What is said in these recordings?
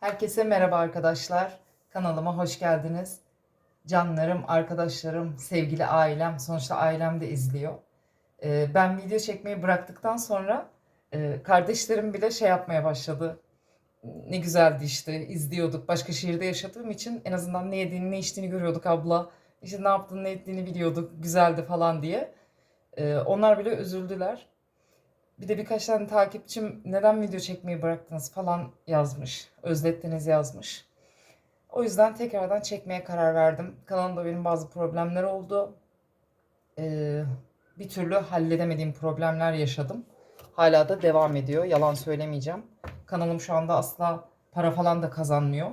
Herkese merhaba arkadaşlar. Kanalıma hoş geldiniz. Canlarım, arkadaşlarım, sevgili ailem, sonuçta ailem de izliyor. Ee, ben video çekmeyi bıraktıktan sonra e, kardeşlerim bile şey yapmaya başladı. Ne güzeldi işte, izliyorduk. Başka şehirde yaşadığım için en azından ne yediğini, ne içtiğini görüyorduk abla. İşte ne yaptığını, ne ettiğini biliyorduk. Güzeldi falan diye. Ee, onlar bile üzüldüler. Bir de birkaç tane takipçim neden video çekmeyi bıraktınız falan yazmış. Özlettiniz yazmış. O yüzden tekrardan çekmeye karar verdim. Kanalımda benim bazı problemler oldu. Ee, bir türlü halledemediğim problemler yaşadım. Hala da devam ediyor. Yalan söylemeyeceğim. Kanalım şu anda asla para falan da kazanmıyor.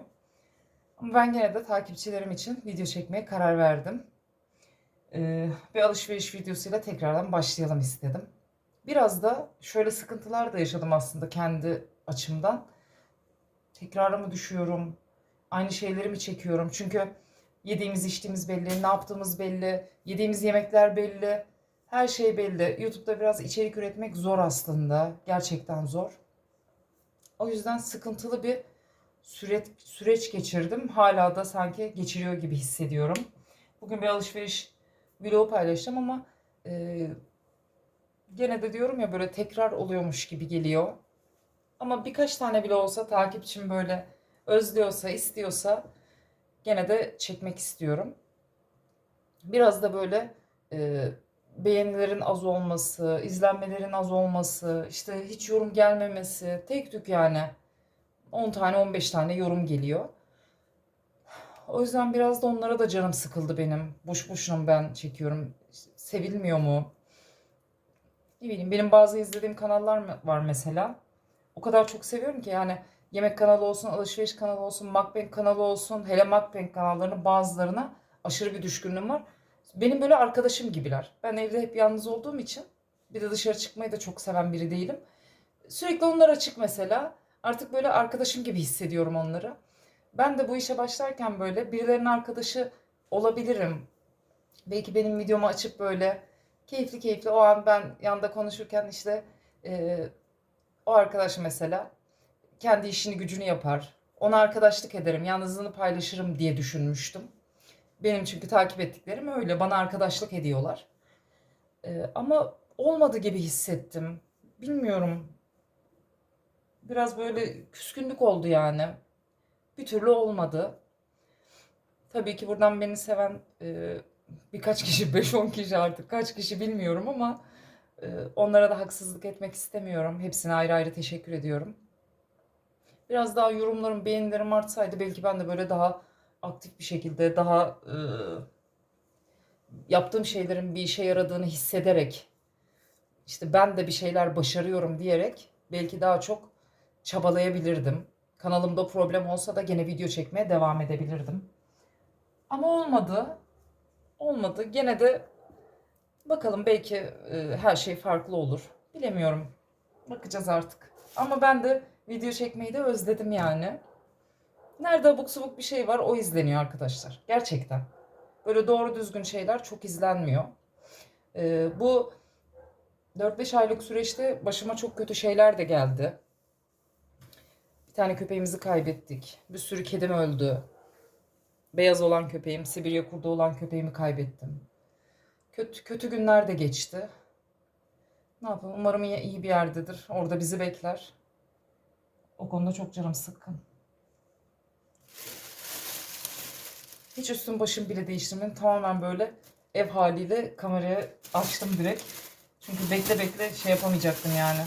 Ama ben gene de takipçilerim için video çekmeye karar verdim. Ee, bir alışveriş videosuyla tekrardan başlayalım istedim. Biraz da şöyle sıkıntılar da yaşadım aslında kendi açımdan. Tekrara mı düşüyorum? Aynı şeyleri mi çekiyorum? Çünkü yediğimiz içtiğimiz belli, ne yaptığımız belli, yediğimiz yemekler belli. Her şey belli. YouTube'da biraz içerik üretmek zor aslında. Gerçekten zor. O yüzden sıkıntılı bir süreç, süreç geçirdim. Hala da sanki geçiriyor gibi hissediyorum. Bugün bir alışveriş vlogu paylaşacağım ama e, gene de diyorum ya böyle tekrar oluyormuş gibi geliyor. Ama birkaç tane bile olsa takipçim böyle özlüyorsa, istiyorsa gene de çekmek istiyorum. Biraz da böyle e, beğenilerin az olması, izlenmelerin az olması, işte hiç yorum gelmemesi, tek tük yani 10 tane 15 tane yorum geliyor. O yüzden biraz da onlara da canım sıkıldı benim. Boş boşuna ben çekiyorum? Sevilmiyor mu? Ne bileyim benim bazı izlediğim kanallar var mesela. O kadar çok seviyorum ki yani yemek kanalı olsun, alışveriş kanalı olsun, mukbang kanalı olsun, hele mukbang kanallarının bazılarına aşırı bir düşkünlüğüm var. Benim böyle arkadaşım gibiler. Ben evde hep yalnız olduğum için bir de dışarı çıkmayı da çok seven biri değilim. Sürekli onlar açık mesela. Artık böyle arkadaşım gibi hissediyorum onları. Ben de bu işe başlarken böyle birilerinin arkadaşı olabilirim. Belki benim videomu açıp böyle keyifli keyifli o an ben yanında konuşurken işte e, o arkadaş mesela kendi işini gücünü yapar. Ona arkadaşlık ederim, yalnızlığını paylaşırım diye düşünmüştüm. Benim çünkü takip ettiklerim öyle. Bana arkadaşlık ediyorlar. E, ama olmadı gibi hissettim. Bilmiyorum. Biraz böyle küskünlük oldu yani. Bir türlü olmadı. Tabii ki buradan beni seven e, birkaç kişi, 5-10 kişi artık kaç kişi bilmiyorum ama e, onlara da haksızlık etmek istemiyorum. Hepsine ayrı ayrı teşekkür ediyorum. Biraz daha yorumlarım, beğenilerim artsaydı belki ben de böyle daha aktif bir şekilde, daha e, yaptığım şeylerin bir işe yaradığını hissederek, işte ben de bir şeyler başarıyorum diyerek belki daha çok çabalayabilirdim. Kanalımda problem olsa da gene video çekmeye devam edebilirdim. Ama olmadı. Olmadı. Gene de bakalım belki e, her şey farklı olur. Bilemiyorum. Bakacağız artık. Ama ben de video çekmeyi de özledim yani. Nerede abuk subuk bir şey var o izleniyor arkadaşlar. Gerçekten. Böyle doğru düzgün şeyler çok izlenmiyor. E, bu 4-5 aylık süreçte başıma çok kötü şeyler de geldi. Bir tane köpeğimizi kaybettik. Bir sürü kedim öldü. Beyaz olan köpeğim, Sibirya kurdu olan köpeğimi kaybettim. Kötü, kötü günler de geçti. Ne yapalım? Umarım iyi, bir yerdedir. Orada bizi bekler. O konuda çok canım sıkkın. Hiç üstüm başım bile değiştirmedim. Tamamen böyle ev haliyle kamerayı açtım direkt. Çünkü bekle bekle şey yapamayacaktım yani.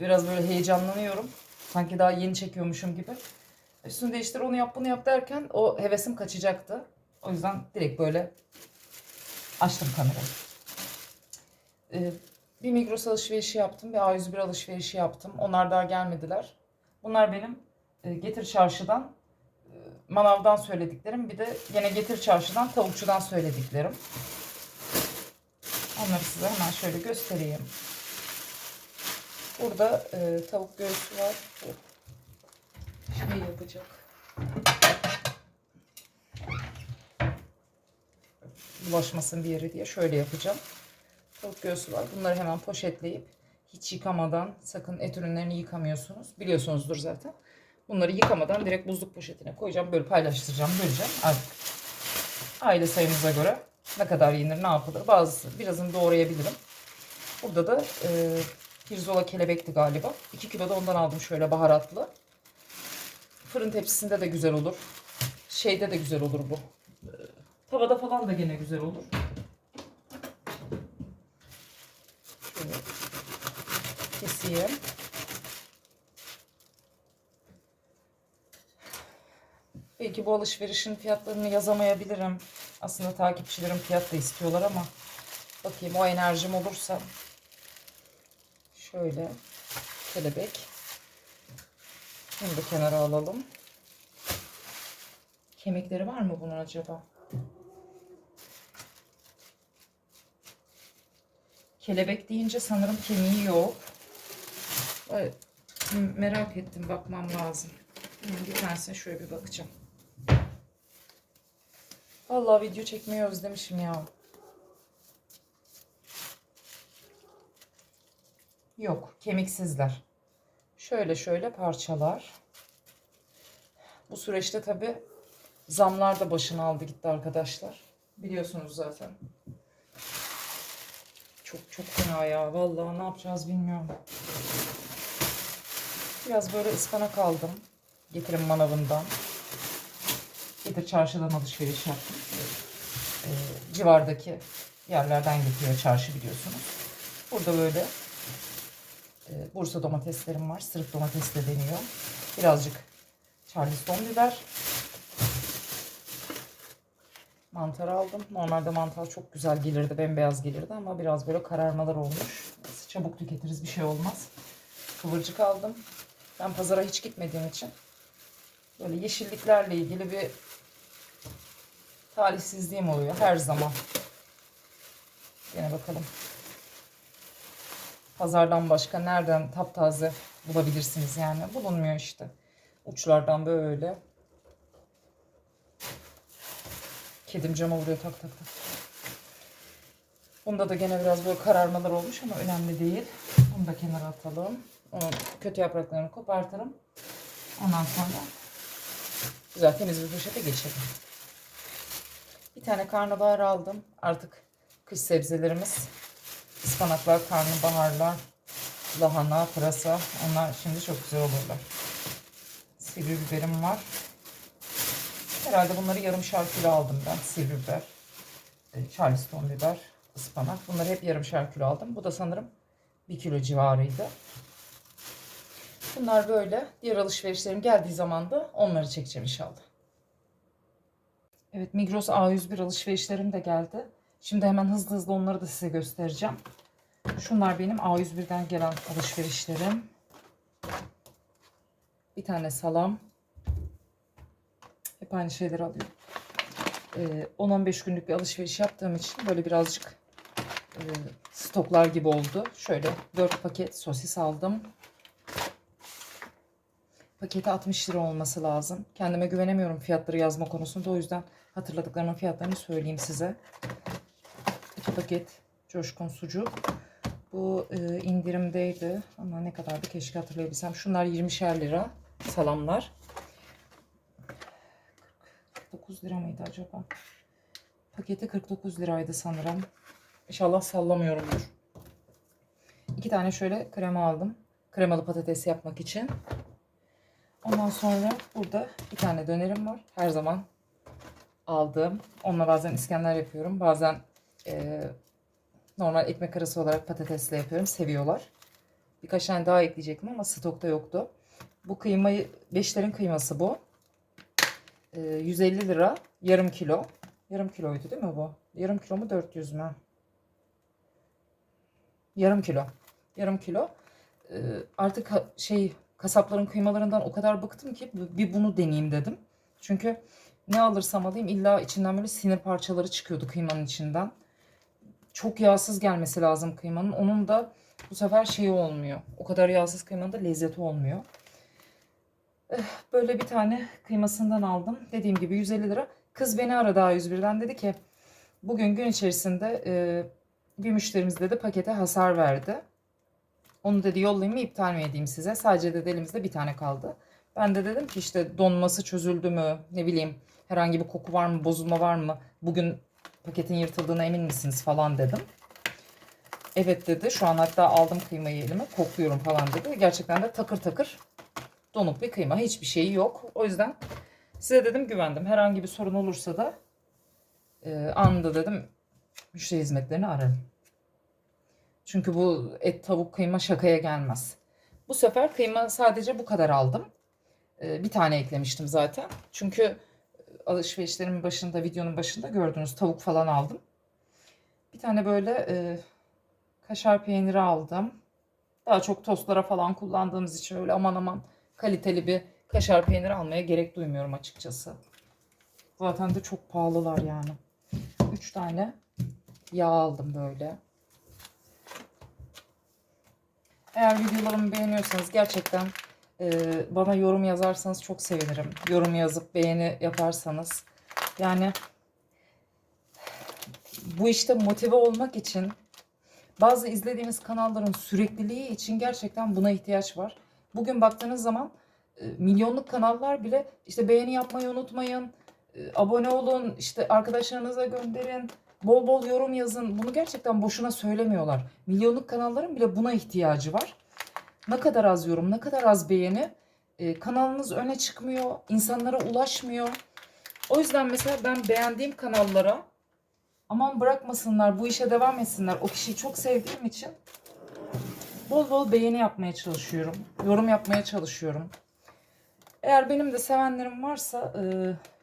Biraz böyle heyecanlanıyorum. Sanki daha yeni çekiyormuşum gibi. Üstünü değiştir onu yap bunu yap derken o hevesim kaçacaktı. O yüzden direkt böyle açtım kamerayı. Ee, bir Migros alışverişi yaptım. Bir A101 alışverişi yaptım. Onlar daha gelmediler. Bunlar benim e, Getir Çarşı'dan e, manavdan söylediklerim. Bir de yine Getir Çarşı'dan tavukçudan söylediklerim. Onları size hemen şöyle göstereyim. Burada e, tavuk göğsü var. Bu şey yapacak. Bulaşmasın bir yere diye şöyle yapacağım. Tavuk göğsü var. Bunları hemen poşetleyip hiç yıkamadan sakın et ürünlerini yıkamıyorsunuz. Biliyorsunuzdur zaten. Bunları yıkamadan direkt buzluk poşetine koyacağım. Böyle paylaştıracağım, böleceğim. Artık aile sayımıza göre ne kadar yenir, ne yapılır. Bazısı birazını doğrayabilirim. Burada da e, pirzola kelebekti galiba. 2 kilo da ondan aldım şöyle baharatlı. Fırın tepsisinde de güzel olur. Şeyde de güzel olur bu. Tavada falan da gene güzel olur. Şöyle keseyim. Belki bu alışverişin fiyatlarını yazamayabilirim. Aslında takipçilerim fiyat da istiyorlar ama bakayım o enerjim olursa şöyle kelebek bunu da kenara alalım. Kemikleri var mı bunun acaba? Kelebek deyince sanırım kemiği yok. Merak ettim bakmam lazım. Bir tanesine şöyle bir bakacağım. Vallahi video çekmeyi özlemişim ya. Yok, kemiksizler. Şöyle şöyle parçalar. Bu süreçte tabi zamlar da başını aldı gitti arkadaşlar. Biliyorsunuz zaten. Çok çok fena ya. Vallahi ne yapacağız bilmiyorum. Biraz böyle ıspanak aldım. Getirin manavından. Getir çarşıdan alışveriş yaptım. Ee, civardaki yerlerden getiriyor çarşı biliyorsunuz. Burada böyle Bursa domateslerim var. Sırık domates de deniyor. Birazcık Charleston biber. Mantar aldım. Normalde mantar çok güzel gelirdi. Bembeyaz gelirdi ama biraz böyle kararmalar olmuş. Neyse, Çabuk tüketiriz bir şey olmaz. Kıvırcık aldım. Ben pazara hiç gitmediğim için böyle yeşilliklerle ilgili bir talihsizliğim oluyor her zaman. Yine bakalım. Pazardan başka nereden taptaze bulabilirsiniz yani. Bulunmuyor işte. Uçlardan böyle. Kedim cama vuruyor tak tak tak. Bunda da gene biraz böyle kararmalar olmuş ama önemli değil. Bunu da kenara atalım. Onun kötü yapraklarını kopartırım. Ondan sonra güzel temiz bir poşete geçelim. Bir tane karnabahar aldım. Artık kış sebzelerimiz ıspanaklar, karnabaharlar, lahana, pırasa onlar şimdi çok güzel olurlar. Sivri biberim var. Herhalde bunları yarımşar kilo aldım ben. Sivri biber, e, charleston biber, ıspanak. Bunları hep yarımşar kilo aldım. Bu da sanırım 1 kilo civarıydı. Bunlar böyle. Diğer alışverişlerim geldiği zaman da onları çekeceğim inşallah. Evet Migros A101 alışverişlerim de geldi. Şimdi hemen hızlı hızlı onları da size göstereceğim. Şunlar benim A101'den gelen alışverişlerim. Bir tane salam. Hep aynı şeyleri alıyorum. Ee, 10-15 günlük bir alışveriş yaptığım için böyle birazcık e, stoklar gibi oldu. Şöyle 4 paket sosis aldım. Paketi 60 lira olması lazım. Kendime güvenemiyorum fiyatları yazma konusunda. O yüzden hatırladıklarımın fiyatlarını söyleyeyim size. 2 paket coşkun sucuk. Bu e, indirimdeydi ama ne kadardı keşke hatırlayabilsem. Şunlar 20'şer lira salamlar. 49 lira mıydı acaba? Paketi 49 liraydı sanırım. İnşallah sallamıyorumdur. İki tane şöyle krema aldım. Kremalı patates yapmak için. Ondan sonra burada bir tane dönerim var. Her zaman aldığım. Onunla bazen İskender yapıyorum. Bazen e, normal ekmek arası olarak patatesle yapıyorum. Seviyorlar. Birkaç tane daha ekleyecektim ama stokta yoktu. Bu kıymayı, beşlerin kıyması bu. E, 150 lira. Yarım kilo. Yarım kiloydu değil mi bu? Yarım kilo mu 400 mü? Yarım kilo. Yarım kilo. E, artık ha- şey kasapların kıymalarından o kadar bıktım ki bir bunu deneyeyim dedim. Çünkü ne alırsam alayım illa içinden böyle sinir parçaları çıkıyordu kıymanın içinden. Çok yağsız gelmesi lazım kıymanın. Onun da bu sefer şeyi olmuyor. O kadar yağsız kıymanın da lezzeti olmuyor. Eh, Böyle bir tane kıymasından aldım. Dediğim gibi 150 lira. Kız beni aradı A101'den dedi ki bugün gün içerisinde e, bir müşterimiz dedi pakete hasar verdi. Onu dedi yollayayım mı iptal mi edeyim size? Sadece dedi elimizde bir tane kaldı. Ben de dedim ki işte donması çözüldü mü? Ne bileyim herhangi bir koku var mı? Bozulma var mı? Bugün paketin yırtıldığına emin misiniz falan dedim. Evet dedi. Şu an hatta aldım kıymayı elime. Kokluyorum falan dedi. Gerçekten de takır takır donuk bir kıyma. Hiçbir şeyi yok. O yüzden size dedim güvendim. Herhangi bir sorun olursa da e, anında dedim müşteri hizmetlerini ararım. Çünkü bu et, tavuk, kıyma şakaya gelmez. Bu sefer kıyma sadece bu kadar aldım. E, bir tane eklemiştim zaten. Çünkü alışverişlerimin başında, videonun başında gördünüz tavuk falan aldım. Bir tane böyle e, kaşar peyniri aldım. Daha çok tostlara falan kullandığımız için öyle aman aman kaliteli bir kaşar peyniri almaya gerek duymuyorum açıkçası. Zaten de çok pahalılar yani. 3 tane yağ aldım böyle. Eğer videolarımı beğeniyorsanız gerçekten bana yorum yazarsanız çok sevinirim. Yorum yazıp beğeni yaparsanız. Yani bu işte motive olmak için bazı izlediğiniz kanalların sürekliliği için gerçekten buna ihtiyaç var. Bugün baktığınız zaman e, milyonluk kanallar bile işte beğeni yapmayı unutmayın, e, abone olun, işte arkadaşlarınıza gönderin, bol bol yorum yazın. Bunu gerçekten boşuna söylemiyorlar. Milyonluk kanalların bile buna ihtiyacı var. Ne kadar az yorum, ne kadar az beğeni e, kanalınız öne çıkmıyor, insanlara ulaşmıyor. O yüzden mesela ben beğendiğim kanallara aman bırakmasınlar, bu işe devam etsinler. O kişiyi çok sevdiğim için bol bol beğeni yapmaya çalışıyorum. Yorum yapmaya çalışıyorum. Eğer benim de sevenlerim varsa e,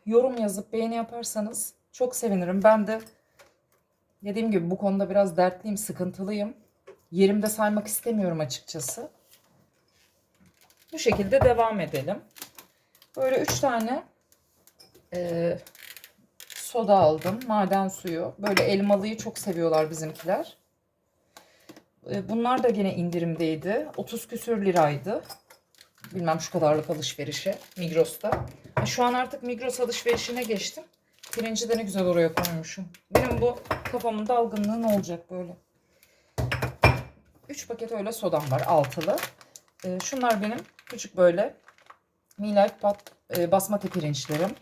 yorum yazıp beğeni yaparsanız çok sevinirim. Ben de dediğim gibi bu konuda biraz dertliyim, sıkıntılıyım. Yerimde saymak istemiyorum açıkçası. Bu şekilde devam edelim. Böyle 3 tane e, soda aldım. Maden suyu. Böyle elmalıyı çok seviyorlar bizimkiler. E, bunlar da gene indirimdeydi. 30 küsür liraydı. Bilmem şu kadarlık alışverişe Migros'ta. Ha, Şu an artık Migros alışverişine geçtim. Pirinci de ne güzel oraya koymuşum. Benim bu kafamın dalgınlığı ne olacak böyle? 3 paket öyle sodam var altılı. E, şunlar benim küçük böyle Mi Life Bat, e, basmati pirinçlerim.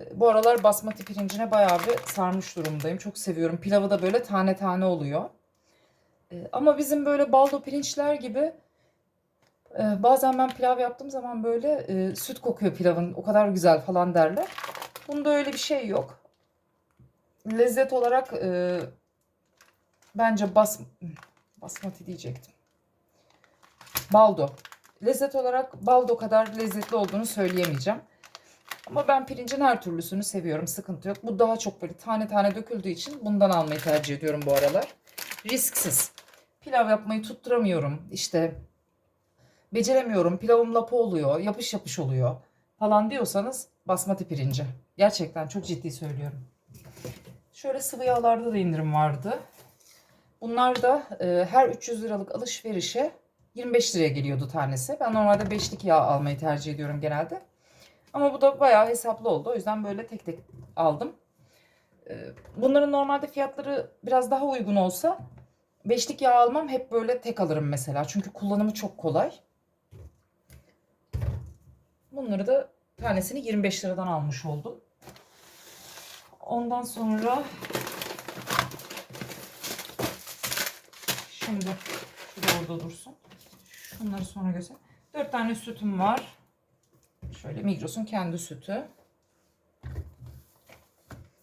E, bu aralar basmati pirincine bayağı bir sarmış durumdayım. Çok seviyorum. Pilavı da böyle tane tane oluyor. E, ama bizim böyle baldo pirinçler gibi e, bazen ben pilav yaptığım zaman böyle e, süt kokuyor pilavın. O kadar güzel falan derler. Bunda öyle bir şey yok. Lezzet olarak e, bence bas basmati diyecektim. Baldo. Lezzet olarak baldo kadar lezzetli olduğunu söyleyemeyeceğim. Ama ben pirincin her türlüsünü seviyorum. Sıkıntı yok. Bu daha çok böyle tane tane döküldüğü için bundan almayı tercih ediyorum bu aralar. Risksiz. Pilav yapmayı tutturamıyorum. İşte beceremiyorum. Pilavım lapa oluyor. Yapış yapış oluyor. Falan diyorsanız basmati pirinci. Gerçekten çok ciddi söylüyorum. Şöyle sıvı yağlarda da indirim vardı. Bunlar da e, her 300 liralık alışverişe 25 liraya geliyordu tanesi. Ben normalde 5'lik yağ almayı tercih ediyorum genelde. Ama bu da bayağı hesaplı oldu. O yüzden böyle tek tek aldım. E, bunların normalde fiyatları biraz daha uygun olsa 5'lik yağ almam hep böyle tek alırım mesela. Çünkü kullanımı çok kolay. Bunları da tanesini 25 liradan almış oldum. Ondan sonra şimdi şu da orada dursun. Şunları sonra göster. 4 tane sütüm var. Şöyle Migros'un kendi sütü.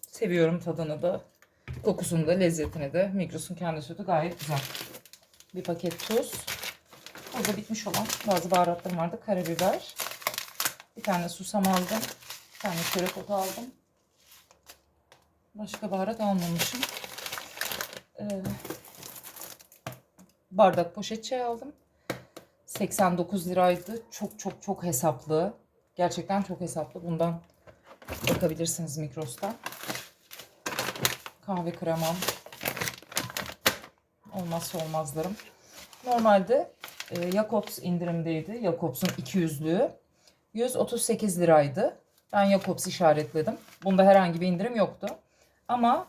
Seviyorum tadını da. Kokusunu da lezzetini de. Migros'un kendi sütü gayet güzel. Bir paket tuz. Burada bitmiş olan bazı baharatlarım vardı. Karabiber. Bir tane susam aldım. Bir tane çörek otu aldım. Başka baharat almamışım. Ee, bardak poşet çay aldım. 89 liraydı. Çok çok çok hesaplı. Gerçekten çok hesaplı. Bundan bakabilirsiniz Migros'ta. Kahve kremam. Olmazsa olmazlarım. Normalde e, Jacobs indirimdeydi. Jacobs'un 200'lüğü. 138 liraydı. Ben Jacobs işaretledim. Bunda herhangi bir indirim yoktu. Ama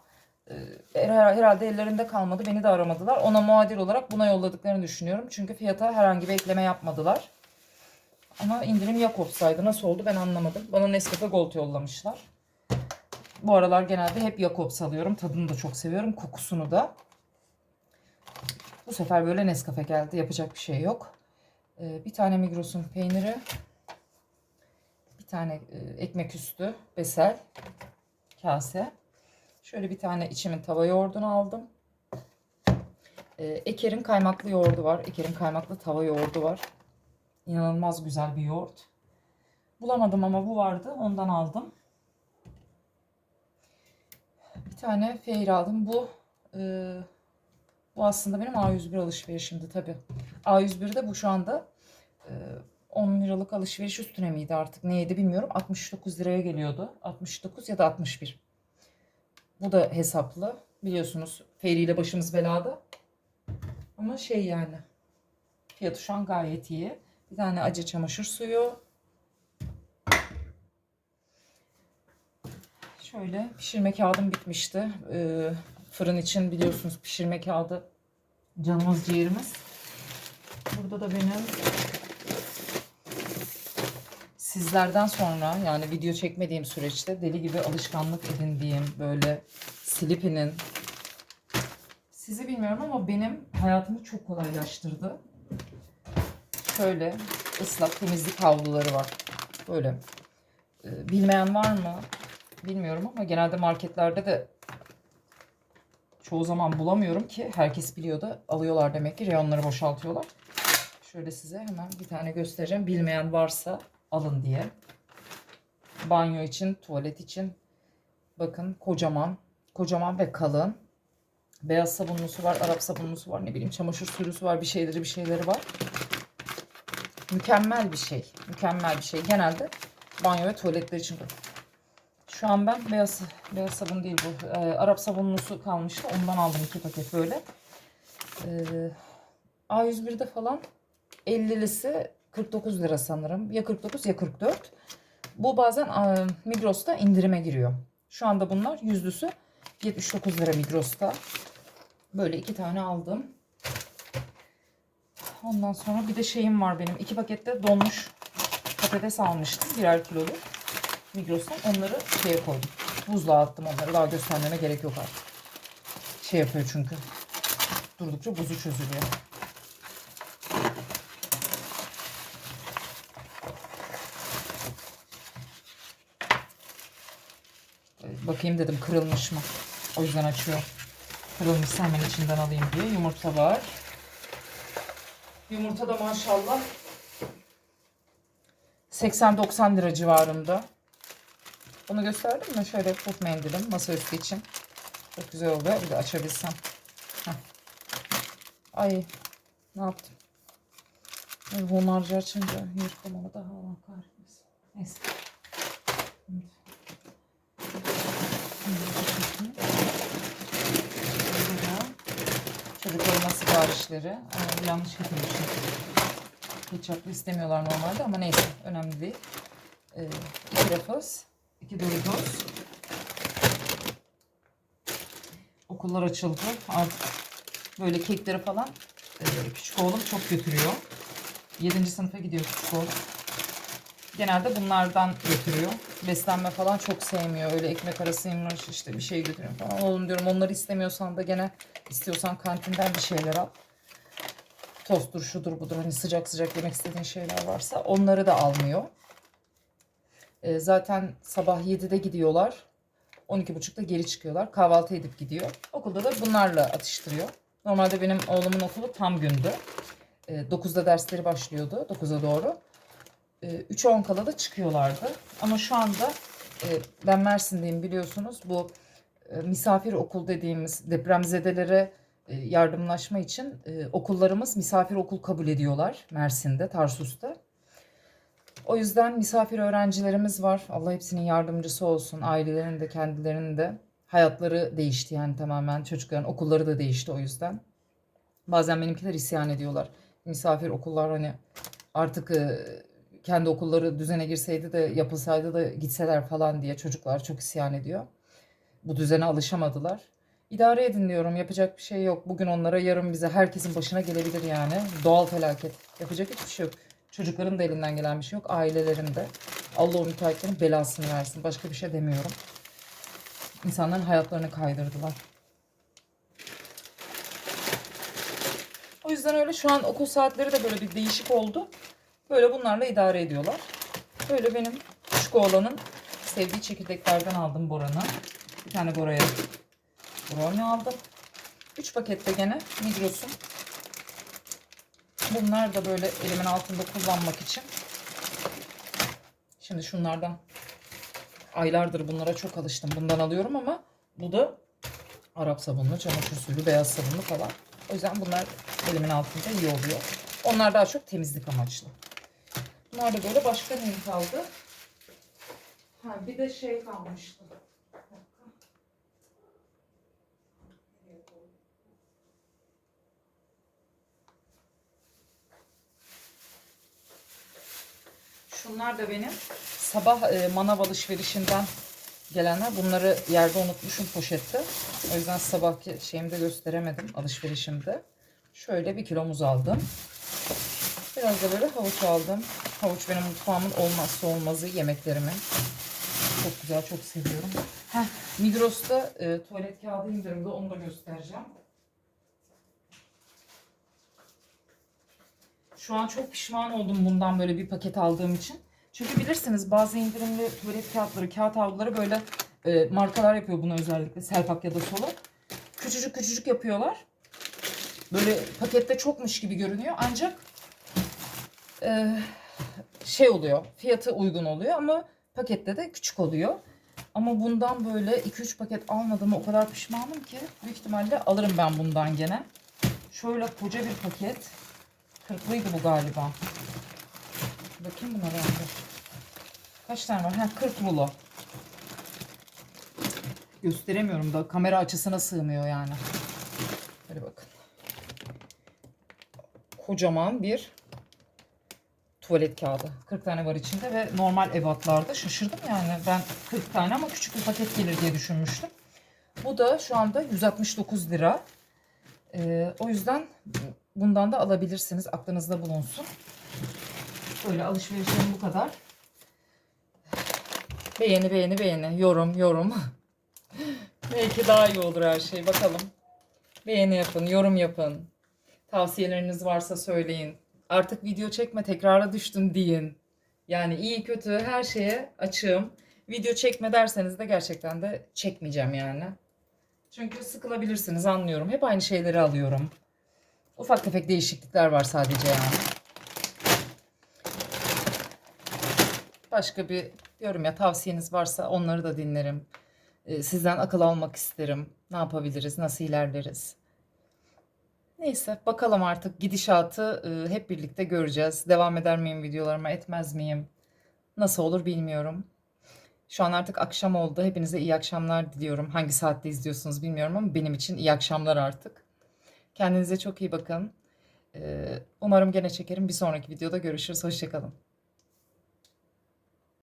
herhalde ellerinde kalmadı. Beni de aramadılar. Ona muadil olarak buna yolladıklarını düşünüyorum. Çünkü fiyata herhangi bir ekleme yapmadılar. Ama indirim Jakobs'taydı. Nasıl oldu ben anlamadım. Bana Nescafe Gold yollamışlar. Bu aralar genelde hep Jakobs alıyorum. Tadını da çok seviyorum. Kokusunu da. Bu sefer böyle Nescafe geldi. Yapacak bir şey yok. Ee, bir tane Migros'un peyniri. Bir tane e, ekmek üstü. Besel. Kase. Şöyle bir tane içimin tava yoğurdunu aldım. Ee, Eker'in kaymaklı yoğurdu var. Eker'in kaymaklı tava yoğurdu var. İnanılmaz güzel bir yoğurt. Bulamadım ama bu vardı. Ondan aldım. Bir tane feyir aldım. Bu e, bu aslında benim A101 alışverişimdi tabi. A101'de bu şu anda e, 10 liralık alışveriş üstüne miydi artık neydi bilmiyorum. 69 liraya geliyordu. 69 ya da 61. Bu da hesaplı. Biliyorsunuz Feyri ile başımız belada. Ama şey yani fiyatı şu an gayet iyi. Bir tane acı çamaşır suyu. Şöyle pişirme kağıdım bitmişti. Ee, fırın için biliyorsunuz pişirme kağıdı canımız ciğerimiz. Burada da benim sizlerden sonra yani video çekmediğim süreçte deli gibi alışkanlık edindiğim böyle Sleepy'nin sizi bilmiyorum ama benim hayatımı çok kolaylaştırdı. Şöyle ıslak temizlik havluları var. Böyle Ee, bilmeyen var mı bilmiyorum ama genelde marketlerde de çoğu zaman bulamıyorum ki herkes biliyor da alıyorlar demek ki reyonları boşaltıyorlar. Şöyle size hemen bir tane göstereceğim. Bilmeyen varsa alın diye. Banyo için, tuvalet için. Bakın kocaman, kocaman ve kalın. Beyaz sabunlusu var, Arap sabunlusu var, ne bileyim çamaşır suyusu var, bir şeyleri bir şeyleri var. Mükemmel bir şey. Mükemmel bir şey. Genelde banyo ve tuvaletler için. Şu an ben beyaz beyaz sabun değil bu. e, Arap sabunlusu kalmıştı. Ondan aldım iki paket böyle. E, A101'de falan 50'lisi 49 lira sanırım. Ya 49 ya 44. Bu bazen e, Migros'ta indirime giriyor. Şu anda bunlar yüzlüsü 79 lira Migros'ta. Böyle iki tane aldım. Ondan sonra bir de şeyim var benim. iki pakette donmuş patates almıştım. Birer kiloluk. Migros'tan. Onları şeye koydum. Buzluğa attım onları. Daha göstermeme gerek yok artık. Şey yapıyor çünkü. Durdukça buzu çözülüyor. Bakayım dedim kırılmış mı? O yüzden açıyor. Kırılmışsa hemen içinden alayım diye. Yumurta var. Yumurta da maşallah 80-90 lira civarında. Bunu gösterdim mi? Şöyle puf mendilim masaüstü için. Çok güzel oluyor. Bir de açabilsem. Heh. Ay ne yaptım? Ay, Hunharca açınca yırtılmalı daha Allah kahretmesin. Neyse. Burada Çocuklarıma siparişleri. Ay, yanlış getirmişim. Ketçaplı istemiyorlar normalde ama neyse önemli değil. Ee, iki Ruffles, iki Doritos. Okullar açıldı. Artık böyle kekleri falan e, küçük oğlum çok götürüyor. 7. sınıfa gidiyor küçük oğlum. Genelde bunlardan götürüyor. Beslenme falan çok sevmiyor. Öyle ekmek arasıymış işte bir şey götürüyorum falan. Oğlum diyorum onları istemiyorsan da gene istiyorsan kantinden bir şeyler al tosttur şudur budur hani sıcak sıcak yemek istediğin şeyler varsa onları da almıyor. E, zaten sabah 7'de gidiyorlar. 12.30'da geri çıkıyorlar. Kahvaltı edip gidiyor. Okulda da bunlarla atıştırıyor. Normalde benim oğlumun okulu tam gündü. E, 9'da dersleri başlıyordu. 9'a doğru. E, 3'e 10 kala da çıkıyorlardı. Ama şu anda e, ben Mersin'deyim biliyorsunuz. Bu e, misafir okul dediğimiz depremzedelere e, yardımlaşma için e, okullarımız misafir okul kabul ediyorlar Mersin'de, Tarsus'ta. O yüzden misafir öğrencilerimiz var. Allah hepsinin yardımcısı olsun. Ailelerinin de kendilerinin de hayatları değişti yani tamamen. Çocukların okulları da değişti o yüzden. Bazen benimkiler isyan ediyorlar. Misafir okullar hani artık kendi okulları düzene girseydi de yapılsaydı da gitseler falan diye çocuklar çok isyan ediyor. Bu düzene alışamadılar. İdare edin diyorum. Yapacak bir şey yok. Bugün onlara yarın bize herkesin başına gelebilir yani. Doğal felaket. Yapacak hiçbir şey yok. Çocukların da elinden gelen bir şey yok. Ailelerin de. Allah o müteahhitlerin belasını versin. Başka bir şey demiyorum. İnsanların hayatlarını kaydırdılar. O yüzden öyle şu an okul saatleri de böyle bir değişik oldu. Böyle bunlarla idare ediyorlar. Böyle benim küçük oğlanın sevdiği çekirdeklerden aldım Boran'a. Bir tane Bora'ya brownie aldım. 3 pakette gene Migros'un. Bunlar da böyle elimin altında kullanmak için. Şimdi şunlardan aylardır bunlara çok alıştım. Bundan alıyorum ama bu da Arap sabunlu, çamaşır suyu, beyaz sabunlu falan. O yüzden bunlar elimin altında iyi oluyor. Onlar daha çok temizlik amaçlı. Bunlar da böyle başka ne kaldı? Ha, bir de şey kalmıştı. Şunlar da benim sabah e, manav alışverişinden gelenler. Bunları yerde unutmuşum poşette. O yüzden sabahki şeyimi de gösteremedim alışverişimde. Şöyle bir kilo muz aldım. Biraz da böyle havuç aldım. Havuç benim mutfağımın olmazsa olmazı yemeklerimin. Çok güzel, çok seviyorum. Heh, Migros'ta e, tuvalet kağıdı indirimde onu da göstereceğim. Şu an çok pişman oldum bundan böyle bir paket aldığım için. Çünkü bilirsiniz bazı indirimli tuvalet kağıtları, kağıt havluları böyle e, markalar yapıyor bunu özellikle. Selpak ya da Solak. Küçücük küçücük yapıyorlar. Böyle pakette çokmuş gibi görünüyor ancak e, şey oluyor. Fiyatı uygun oluyor ama pakette de küçük oluyor. Ama bundan böyle 2-3 paket almadığıma o kadar pişmanım ki büyük ihtimalle alırım ben bundan gene. Şöyle koca bir paket. Kırklıydı bu galiba. Bakayım buna ben. Kaç tane var? Ha 40 rulo. Gösteremiyorum da kamera açısına sığmıyor yani. Hadi bakın. Kocaman bir tuvalet kağıdı. 40 tane var içinde ve normal ebatlarda şaşırdım yani. Ben 40 tane ama küçük bir paket gelir diye düşünmüştüm. Bu da şu anda 169 lira. Ee, o yüzden bundan da alabilirsiniz. Aklınızda bulunsun. Böyle alışverişlerim bu kadar. Beğeni beğeni beğeni. Yorum yorum. Belki daha iyi olur her şey. Bakalım. Beğeni yapın, yorum yapın. Tavsiyeleriniz varsa söyleyin. Artık video çekme tekrara düştüm deyin. Yani iyi kötü her şeye açığım. Video çekme derseniz de gerçekten de çekmeyeceğim yani. Çünkü sıkılabilirsiniz anlıyorum. Hep aynı şeyleri alıyorum. Ufak tefek değişiklikler var sadece yani. Başka bir yorum ya tavsiyeniz varsa onları da dinlerim. Ee, Sizden akıl almak isterim. Ne yapabiliriz, nasıl ilerleriz? Neyse bakalım artık gidişatı e, hep birlikte göreceğiz. Devam eder miyim videolarıma, etmez miyim? Nasıl olur bilmiyorum. Şu an artık akşam oldu. Hepinize iyi akşamlar diliyorum. Hangi saatte izliyorsunuz bilmiyorum ama benim için iyi akşamlar artık. Kendinize çok iyi bakın. Ee, Umarım gene çekerim. Bir sonraki videoda görüşürüz. Hoşçakalın.